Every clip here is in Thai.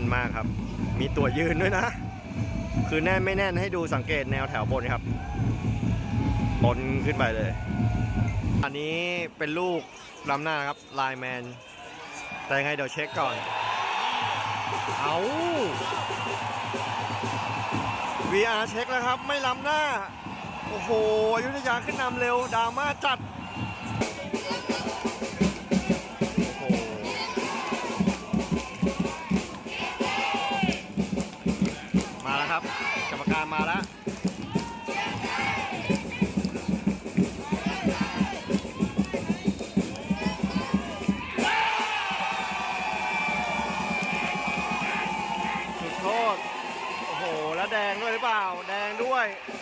นมากครับ มีตัวยืนด้วยนะ คือแน่นไม่แน่นให้ดูสังเกตแนวแถวบนครับ บนขึ้นไปเลย อันนี้เป็นลูกล้ำหน้านครับไลแมน แต่ยังไงเดี๋ยวเช็คก่อน เอา VR เช็คแล้วครับ ไม่ล้ำหน้า โอ้โหอยุธยาขึ้นนำเร็วดราม่าจัด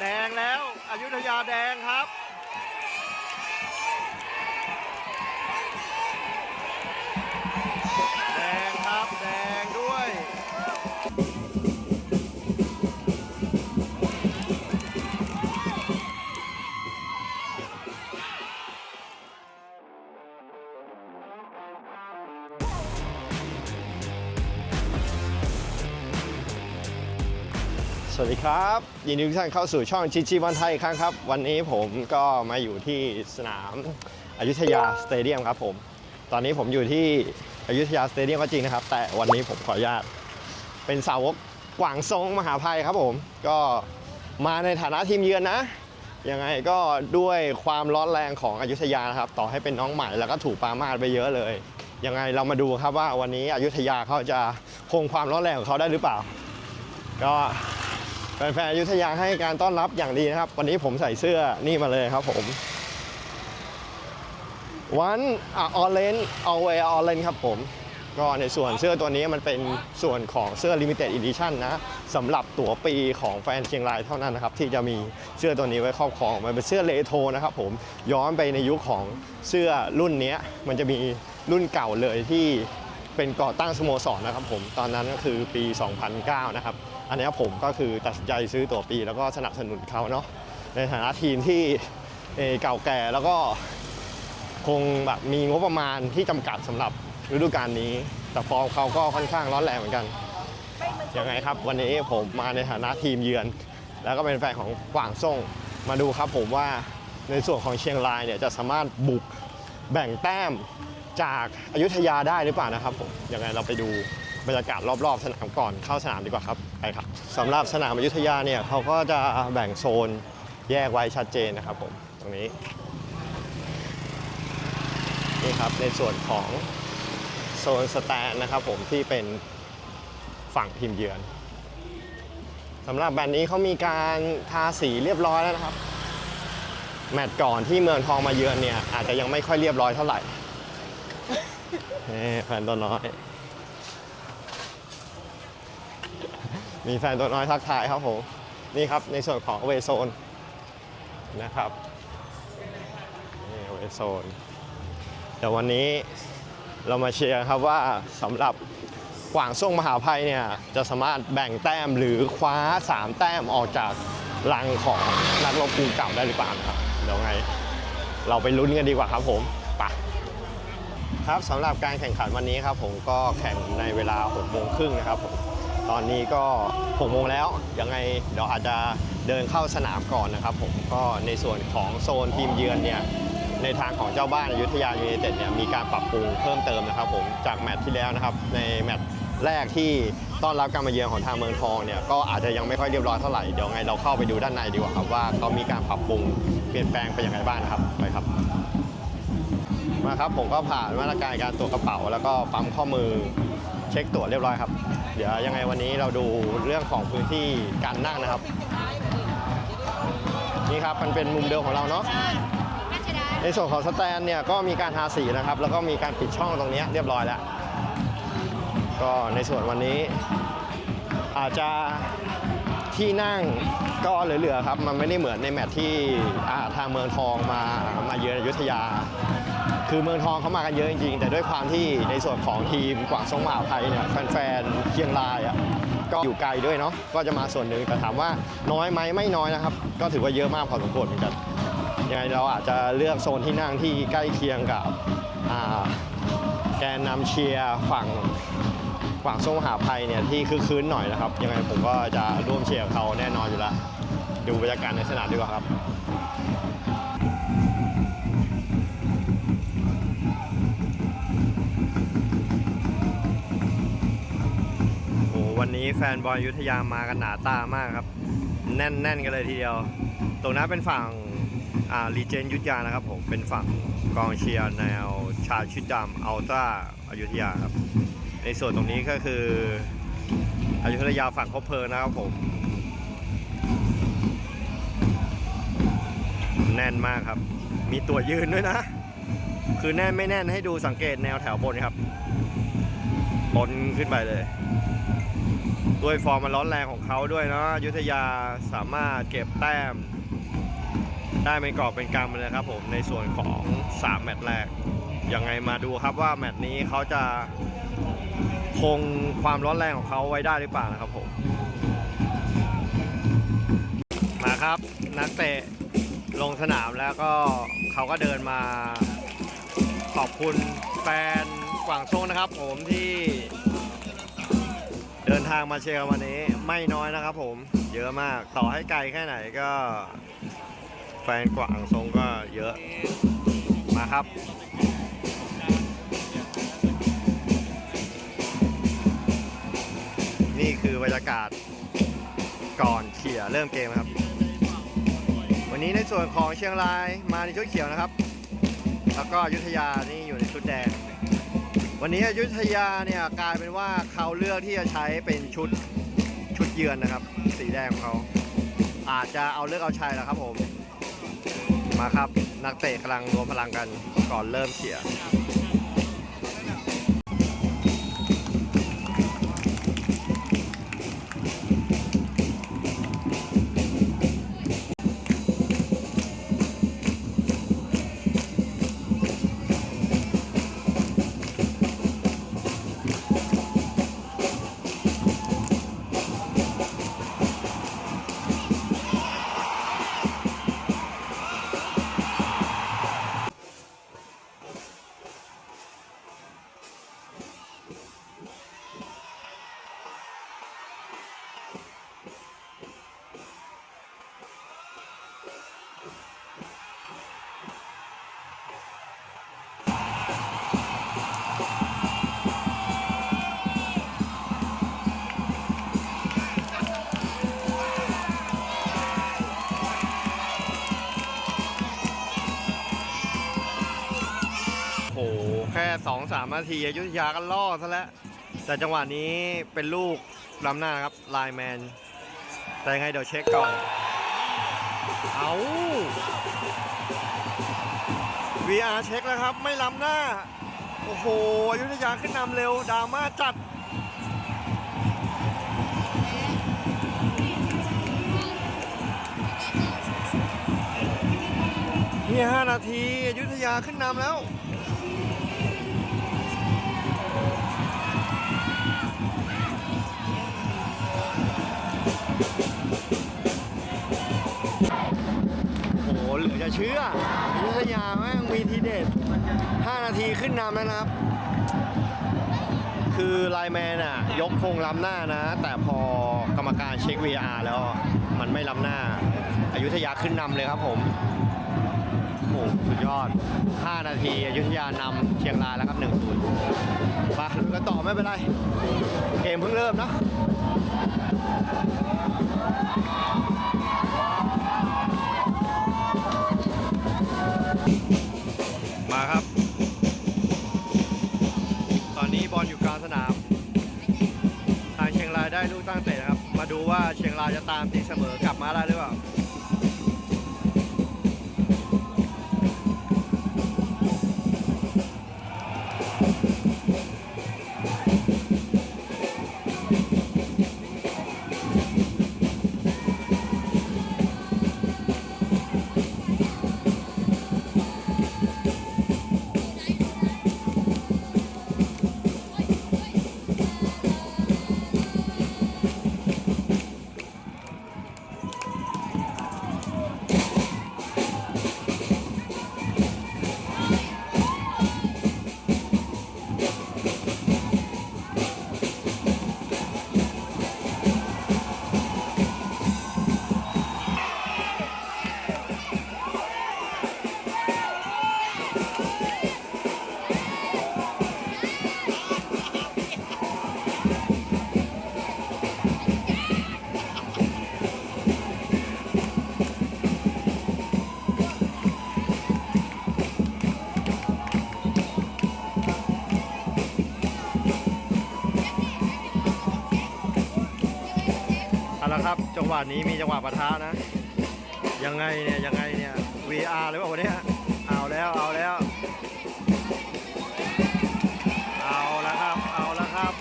แดงแล้วอยุธยาแดงครับ สวัสดีครับ ยินดีทุกท่านเข้าสู่ช่องจีจีวันไทยอีกครั้งครับ วันนี้ผมก็มาอยู่ที่สนามอายุธยาสเตเดียมครับผม ตอนนี้ผมอยู่ที่อายุธยาสเตเดียมก็จริงนะครับ แต่วันนี้ผมขออนุญาตเป็นสาวกกวางซงมหาภัยครับผม ก็มาในฐานะทีมเยือนนะยังไงก็ด้วยความร้อนแรงของอยุธยานะครับ ต่อให้เป็นน้องใหม่แล้วก็ถูกปามาสไปเยอะเลย ยังไงเรามาดูครับว่าวันนี้อยุธยาเขาจะคงความร้อนแรงของเขาได้หรือเปล่า ก็ แฟนๆอยุธยาให้การต้อนรับอย่างดีนะครับ วันนี้ผมใส่เสื้อนี่มาเลยครับผมวันออเรนเอเวออเรนครับผม ก็ในส่วนเสื้อตัวนี้มันเป็นส่วนของเสื้อ Limited Edition นะสำหรับตั๋วปีของแฟนเชียงรายเท่านั้นนะครับ ที่จะมีเสื้อตัวนี้ไว้ครอบครอง มันเป็นเสื้อเลโทนะครับผมย้อนไปในยุคของเสื้อรุ่นนี้มันจะมีรุ่นเก่าเลยที่เป็นก่อตั้งสโมสรนะครับผมตอนนั้นก็คือปี 2009 นะครับ อันนี้ผมก็คือตัดสินใจซื้อตั๋วปี แล้วก็สนับสนุนเขาเนาะในฐานะทีมที่เก่าแก่แล้วก็คงแบบมีงบประมาณที่จำกัดสำหรับฤดูกาลนี้ แต่ฟอร์มเขาก็ค่อนข้างร้อนแรงเหมือนกันยังไงครับ วันนี้ผมมาในฐานะทีมเยือน แล้วก็เป็นแฟนของกวางซ่งมาดูครับผมว่าในส่วนของเชียงรายเนี่ยจะสามารถบุกแบ่งแต้มจากอายุทยาได้หรือเปล่านะครับผมยังไงเราไปดูบรรยากาศรอบๆ สนามก่อนเข้าสนามดีกว่าครับ ไปครับสำหรับสนามอยุธยาเนี่ยเขาก็จะแบ่งโซนแยกไว้ชัดเจนนะครับผมตรงนี้นี่ครับในส่วนของโซนสแตนนะครับผมที่เป็นฝั่งทีมเยือนสำหรับแบรนด์นี้เขามีการทาสีเรียบร้อยแล้วนะครับ แมตช์ก่อนที่เมืองทองมาเยือนเนี่ยอาจจะยังไม่ค่อยเรียบร้อยเท่าไหร่แฟนตัวน้อย มีแฟนตัวน้อยทักทายครับผมนี่ครับในส่วนของเวโซนนะครับนี่เวโซนเดี๋ยววันนี้เรามาเชียร์ครับว่าสำหรับกวางส่งมหาภัยเนี่ยจะสามารถแบ่งแต้มหรือคว้า 3 แต้มออกจากลังของนักรบกรุงเก่าได้หรือเปล่าครับเดี๋ยวไง เราไปลุ้นกันดีกว่าครับผมไปครับสำหรับการแข่งขันวันนี้ครับผมก็แข่งในเวลา6โมงครึ่งนะครับผม ตอนนี้ก็6โมงแล้วยังไงเดี๋ยวอาจจะเดินเข้าสนามก่อนนะครับ ผมก็ในส่วนของโซนทีมเยือนเนี่ยในทางของเจ้าบ้านอยุธยายูเนเต็ดเนี่ยมีการปรับปรุงเพิ่มเติมนะครับผมจากแมตช์ที่แล้วนะครับในแมตช์แรกที่ต้อนรับการมาเยือนของทางเมืองทองเนี่ยก็อาจจะยังไม่ค่อยเรียบร้อยเท่าไหร่เดี๋ยวไงเราเข้าไปดูด้านในดีกว่าครับว่าเขามีการปรับปรุงเปลี่ยนแปลงไปอย่างไรบ้างครับไปครับมาครับผมก็ผ่านมาตรการการตรวจกระเป๋า แล้วก็ปั๊มข้อมือเช็คตั๋วเรียบร้อยครับ เดี๋ยวยังไงวันนี้เราดูเรื่องของพื้นที่การนั่งนะครับ นี่ครับมันเป็นมุมเดิมของเราเนาะในส่วนของสแตนเนี่ยก็มีการทาสีนะครับ แล้วก็มีการปิดช่องตรงนี้เรียบร้อยแล้วก็ในส่วนวันนี้ อาจจะที่นั่งก็เหลือๆครับ มันไม่ได้เหมือนในแมตช์ที่ทางเมืองทองมามาเยือนอยุธยา คือเมืองทองเขามากันเยอะจริงๆ แต่ด้วยความที่ในส่วนของทีมกวางซงมหาภัยเนี่ยแฟนๆเชียงรายอะก็อยู่ไกลด้วยเนาะก็จะมาส่วนหนึ่งแต่ถามว่าน้อยไหมไม่น้อยนะครับ ก็ถือว่าเยอะมากพอสมควรเหมือนกันยังไงเราอาจจะเลือกโซนที่นั่งที่ใกล้เคียงกับแกนนำเชียร์ฝั่งกวางส่งมหาภัยเนี่ยที่คือคืนหน่อยนะครับ ยังไงผมก็จะร่วมเชียร์เขาแน่นอนอยู่แล้วดูบรรยากาศในสนามดีกว่าครับ นี้แฟนบอลยุธยามากันหนาตามากครับ แน่นแน่นกันเลยทีเดียว ตรงนั้นเป็นฝั่งอ่ารีเจนยุทธยานะครับผมเป็นฝั่งกองเชียร์แนวชาชุดดำอัลตร้าอยุธยาครับ ในส่วนตรงนี้ก็คืออยุธยาฝั่งคบเพลินะครับผม แน่นมากครับ มีตัวยืนด้วยนะ คือแน่นไม่แน่นให้ดูสังเกตแนวแถวบนครับบนขึ้นไปเลย ด้วยฟอร์มมันร้อนแรงของเขาด้วยเนาะยุทธยาสามารถเก็บแต้ม ได้เป็นกอบเป็นกำเลยครับผมในส่วนของ 3 แมตช์แรกยังไงมาดูครับว่าแมตช์นี้เขาจะคงความร้อนแรงของเขาไว้ได้หรือเปล่านะครับผม มาครับนักเตะลงสนามแล้วก็เขาก็เดินมาขอบคุณแฟนกวางโซงนะครับผมที่ ดินทางมาเชียร์วันนี้ไม่น้อยนะครับผม เยอะมากต่อให้ไกลแค่ไหนก็ แฟนกว่างทรงก็เยอะมาครับนี่คือบรรยากาศก่อนเขี่ยร์เริ่มเกมครับ วันนี้ในส่วนของเชียงรายมาในชุดเขียวนะครับ แล้วก็ยุทธยานี่อยู่ในชุดแดง วันนี้อยุธยาเนี่ยกลายเป็นว่าเขาเลือกที่จะใช้เป็นชุดชุดเยือนนะครับ สีแดงของเขาอาจจะเอาเลือกเอาชัยแล้วครับผม มาครับนักเตะกำลังรวมพลังกันก่อนเริ่มเขียร์ 2อสามนาทีอยุธยาก็ล่อซะแล้ว แต่จังหวะนี้เป็นลูกล้ำหน้าครับไลแมน แต่ยังไงเดี๋ยวเช็คก่อน เอา VR เช็คแล้วครับ ไม่ล้ำหน้า โอ้โหอยุธยาขึ้นนำเร็วดราม่าจัดนี่5นาทีอยุธยาขึ้นนำแล้ว โอ้โหเหลือจะเชื่ออยุธยาแม่งมีทีเด็ด 5 นาทีขึ้นนำแล้วนะครับ คือไลน์แมนอะ ยกพงล้ำหน้านะ แต่พอกรรมการเช็ค VR แล้วมันไม่ล้ำหน้าอายุทยาขึ้นนำเลยครับผมโอ้โหสุดยอด 5 นาทีอยุธยานำเชียงรายแล้วครับ1นึ่งศูนย์ไปกันต่อไม่เป็นไร เกมเพิ่งเริ่มนะ ดูว่าเชียงรายจะตามตีเสมอกลับมาได้หรือเปล่า งหวะนี้มีจังหวะปะทะนะ ยังไงเนี่ยยังไงเนี่ย VR หรือเปล่าวะเนี่ยเอาแล้วเอาแล้ว เอาและครับเอาและครับ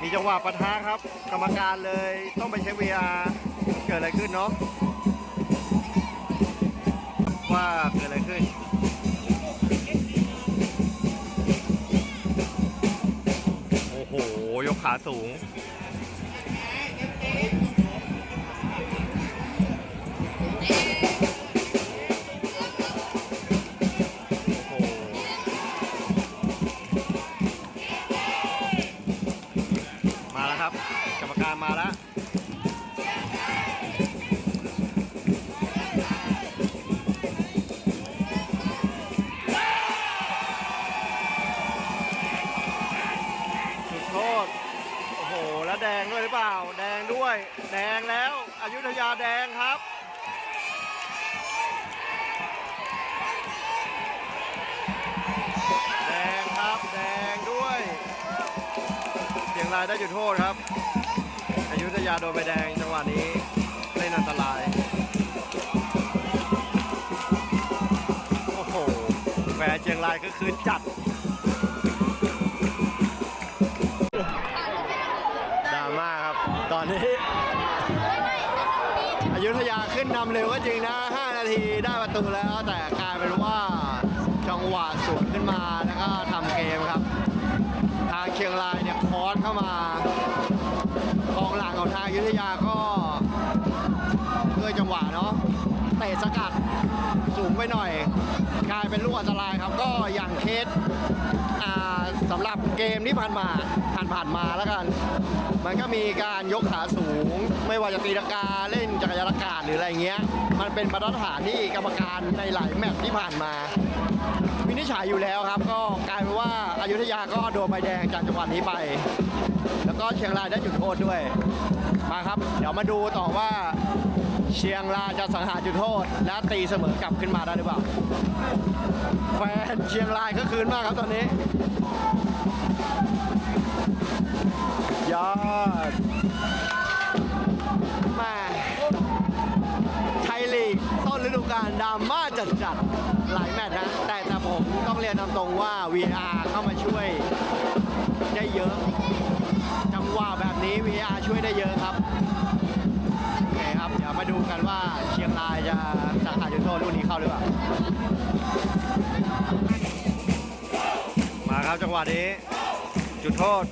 มีจังหวะปะทะครับ กรรมการเลยต้องไปเช็ค VR เกิดอะไรขึ้นเนาะว่าเกิดอะไรขึ้นโอ้โห ยกขาสูง งรายได้จุดโทษครับอายุธยาโดนใบแดงจังหวะนี้เล่นอันตราย โอ้โหแหมเชียงรายก็คือจัดดราม่าครับ ตอนนี้อยุธยาขึ้นนำเร็วก็จริงนะ 5 นาทีได้ประตูแล้ว แต่กลายเป็นว่าจังหวะสวนขึ้นมา ยุธยาก็ด้วยจังหวะเนาะเตะสกัดสูงไปหน่อยกลายเป็นลูกอันตรายครับ ก็อย่างเคสสำหรับเกมที่ผ่านมาผ่านผ่านๆมาแล้วกัน มันก็มีการยกขาสูง ไม่ว่าจะตีลังกาเล่นจักรยานอากาศหรืออะไรเงี้ย มันเป็นมาตรฐานที่กรรมการในหลายแมตช์ที่ผ่านมาวินิจฉัยอยู่แล้วครับ ก็กลายเป็นว่าอายุทยาก็โดนใบแดงจากจังหวะนี้ไป แล้วก็เชียงรายได้จุดโทษด้วย มาครับ เดี๋ยวมาดูต่อว่าเชียงรายจะสังหารจุดโทษ และตีเสมอกลับขึ้นมาได้หรือเปล่า แฟนเชียงรายก็คืนมากครับตอนนี้ ยอดแมาไทยลีกต้นฤดูกาลดราม่าจัดจัดๆหลายแมตช์นะ แต่แต่ผมต้องเรียนตามตรงว่า VR เข้ามาช่วยได้เยอะ ว่าแบบนี้ VR ช่วยได้เยอะครับโอเคครับ เดี๋ยวมาดูกันว่าเชียงรายจะสังหารจุดโทษลูกนี้เข้าหรือเปล่า มาครับจังหวะนี้ จุดโทษ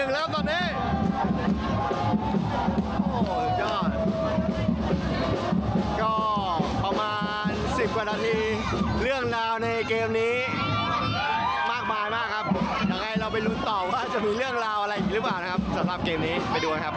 หนึ่งแล้วตอนนี้ โอ้ยอด ก็ประมาณ 10กว่านาที เรื่องราวในเกมนี้ มากมายมากครับยังไงเราไปลุ้นต่อว่าจะมีเรื่องราวอะไรอีกหรือเปล่านะครับสำหรับเกมนี้ไปดูครับ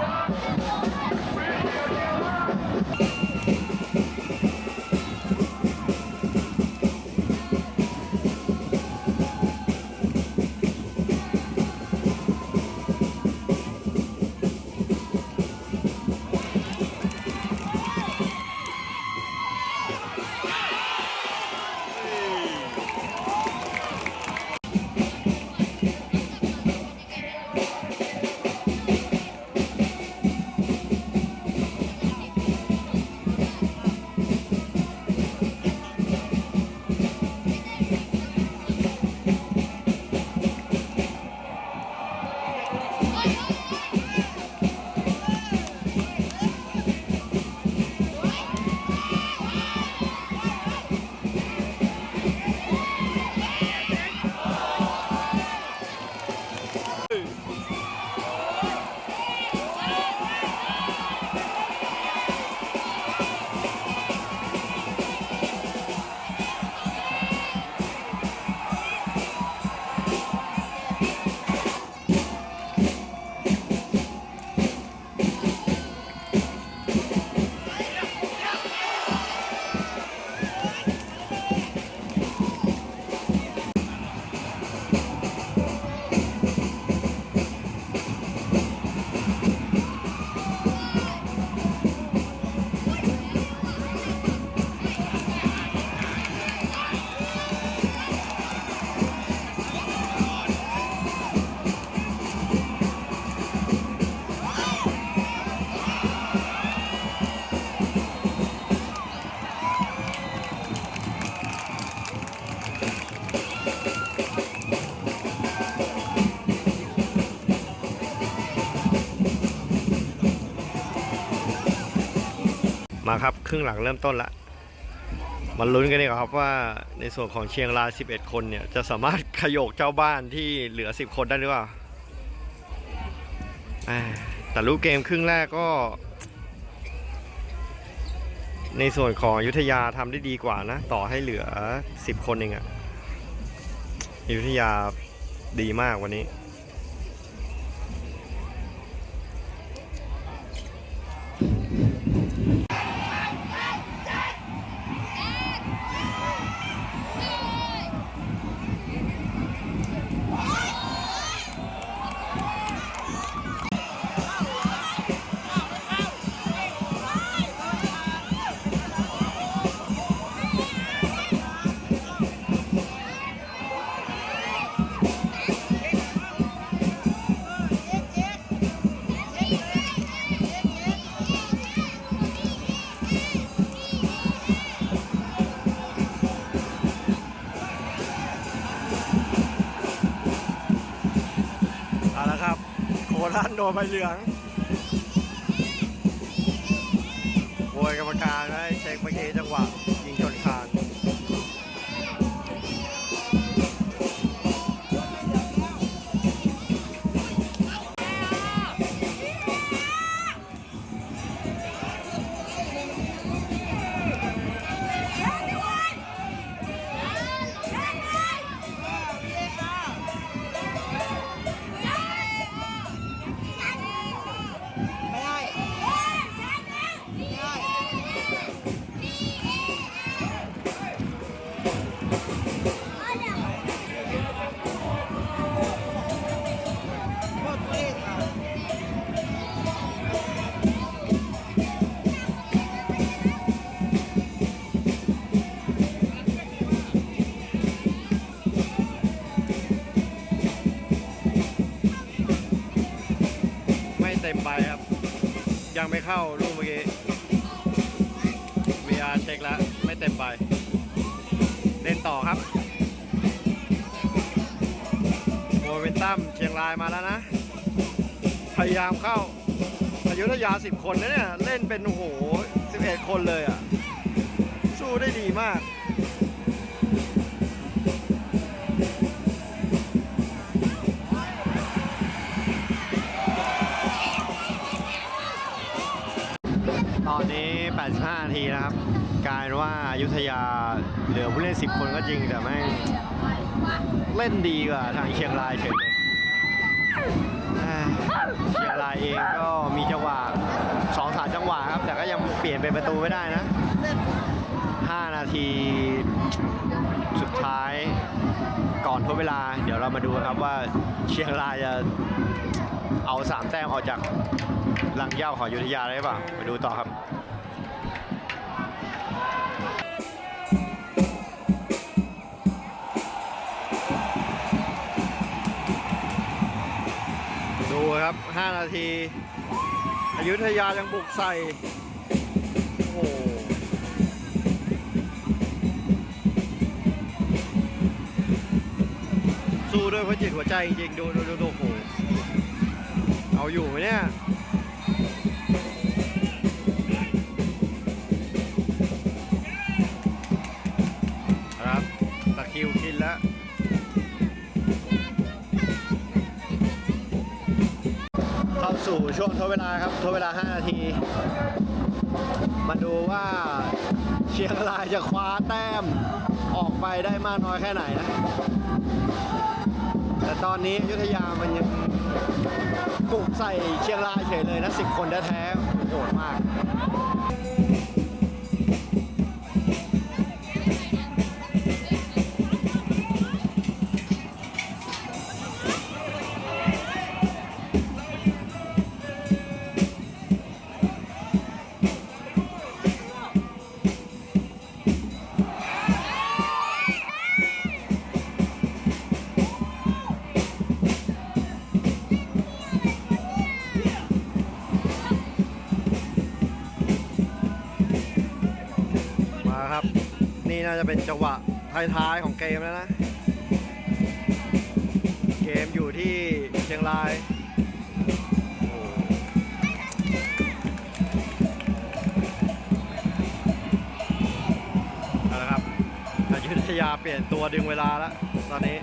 ครึ่งหลังเริ่มต้นละมาลุ้นกันดีกว่าครับว่าในส่วนของเชียงราย 11 คนเนี่ย จะสามารถขยโกเจ้าบ้านที่เหลือ 10 คนได้หรือเปล่าแต่รูปเกมครึ่งแรกก็ ในส่วนของยุทธยาทำได้ดีกว่านะ ต่อให้เหลือ 10 คนเองอะยุทธยาดีมากวันนี้ ราชโดนใบเหลืองโวยกรรมการให้เช็คเมื่อกี้จังหวะ ยังไม่เข้าลูกเมื่อกี้ VR เช็คแล้ว ไม่เต็มใบเล่นต่อครับโมเมนตัมเชียงรายมาแล้วนะ พยายามเข้าอายุทยา 10 คนนะเนี่ย เล่นเป็นโอ้โห 11 คนเลยอะ สู้ได้ดีมาก นาทีนะครับกลายว่าอยุธยาเหลือผู้เล่น 10 คนก็จริงแต่แม่งเล่นดีกว่าทางเชียงรายเฉยเลยเชียงรายเองก็มีจังหวะสองสามจังหวะครับ แต่ก็ยังเปลี่ยนเป็นประตูไม่ได้นะ 5 นาทีสุดท้ายก่อนทดเวลา เดี๋ยวเรามาดูครับว่าเชียงรายจะเอาสามแต้มออกจากหลังเย่าของอยุธยาได้ป่ะไปดูต่อครับ ดูครับ 5 นาทีอยุธยายังบุกใส่ โอ้โหสู้ด้วยพระจิตหัวใจจริงๆดูดูดูโอ้โหเอาอยู่ไหมเนี่ย สู่ช่วงทดเวลาครับทดเวลา 5 นาที มาดูว่าเชียงรายจะคว้าแต้มออกไปได้มากน้อยแค่ไหนนะ แต่ตอนนี้ยุทธยามันยังปลุกใส่เชียงรายเฉยเลยนะสิบคนแท้ๆโหดมากาจะเป็นจังหวะท้ายๆของเกมแล้วนะ เกมอยู่ที่เชียงรายนะครับอยุธยาเปลี่ยนตัวดึงเวลาแล้วตอนนี้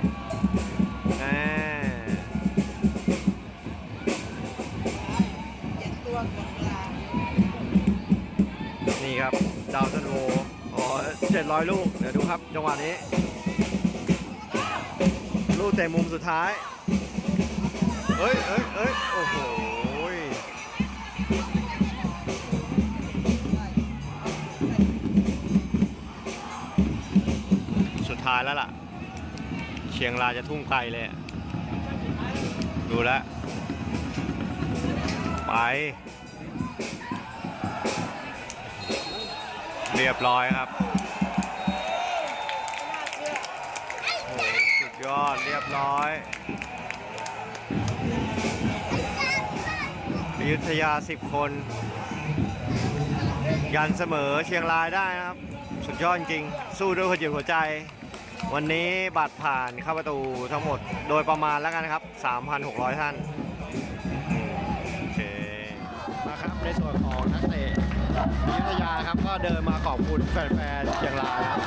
แหม 700 ลูก เดี๋ยวดูครับจังหวะนี้ ลูกเตะมุมสุดท้ายเฮ้ยเฮ้ยเฮ้ยโอ้โหสุดท้ายแล้วล่ะ เชียงรายจะทุ่งไกลเลยดูแลไป เรียบร้อยครับ ยอดเรียบร้อยอยุธยา 10 คน ยันเสมอเชียงรายได้นะครับ สุดยอดจริง สู้ด้วยหัวจิตหัวใจ วันนี้บัตรผ่านเข้าประตูทั้งหมดโดยประมาณแล้วกันครับ 3,600 ท่าน โอเคมาครับในส่วนของนักเตะอยุธยาครับก็เดินมาขอบคุณแฟนๆเชียงรายครับ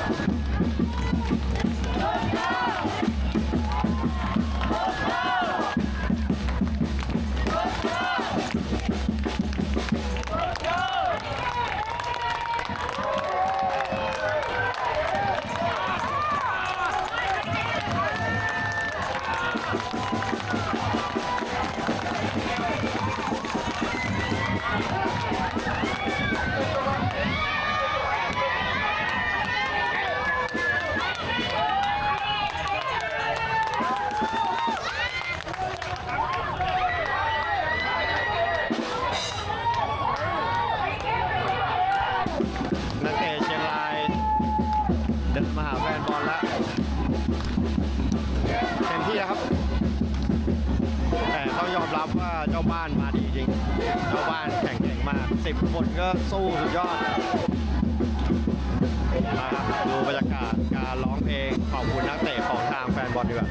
เดินมาหาแฟนบอลแล้วเต็มที่แล้วครับ แต่ต้องยอมรับว่าเจ้าบ้านมาดีจริง เจ้าบ้านแข่งเก่งมากสิบคนก็สู้สุดยอดมาครับดูบรรยากาศการร้องเพลงขอบคุณนักเตะของทางแฟนบอลดีกว่า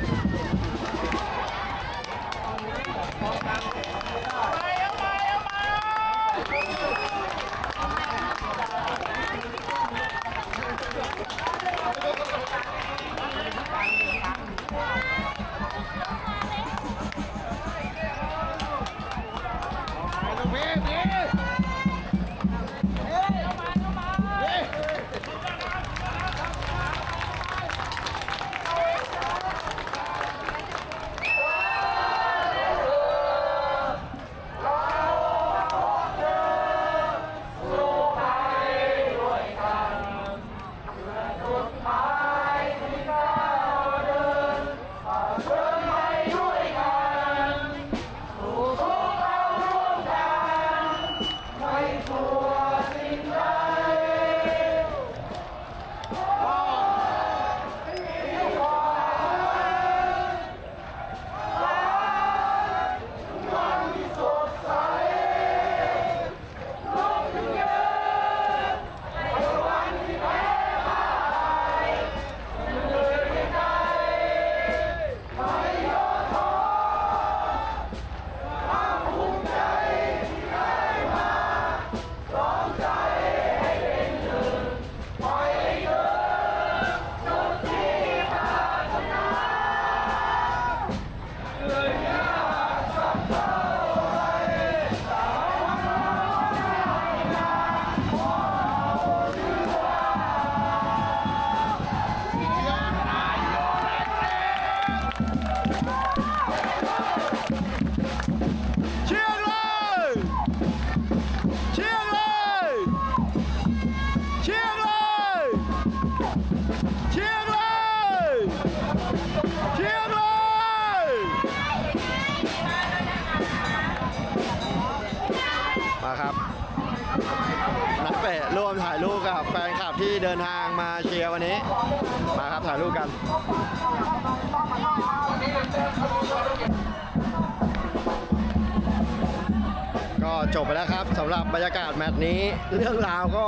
จบไปแล้วครับสำหรับบรรยากาศแมตช์นี้ เรื่องราวก็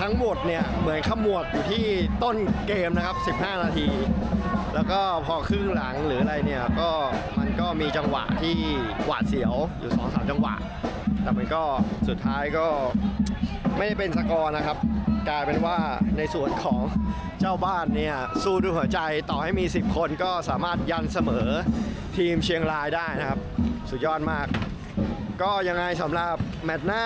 ทั้งหมดเนี่ยเหมือนขมวดอยู่ที่ต้นเกมนะครับ 15 นาที แล้วก็พอครึ่งหลังหรืออะไรเนี่ยก็มันก็มีจังหวะที่หวาดเสียวอยู่2อสจังหวะ แต่มันก็สุดท้ายก็ไม่ได้เป็นสกอร์นะครับกลายเป็นว่าในส่วนของเจ้าบ้านเนี่ยสู้ด้วยหัวใจต่อให้มี 10 คนก็สามารถยันเสมอทีมเชียงรายได้นะครับ สุดยอดมาก ก็ยังไงสำหรับแมตช์หน้า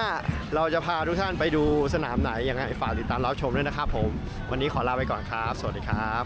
เราจะพาทุกท่านไปดูสนามไหนยังไงฝากติดตามรับชมด้วยนะครับผม วันนี้ขอลาไปก่อนครับ สวัสดีครับ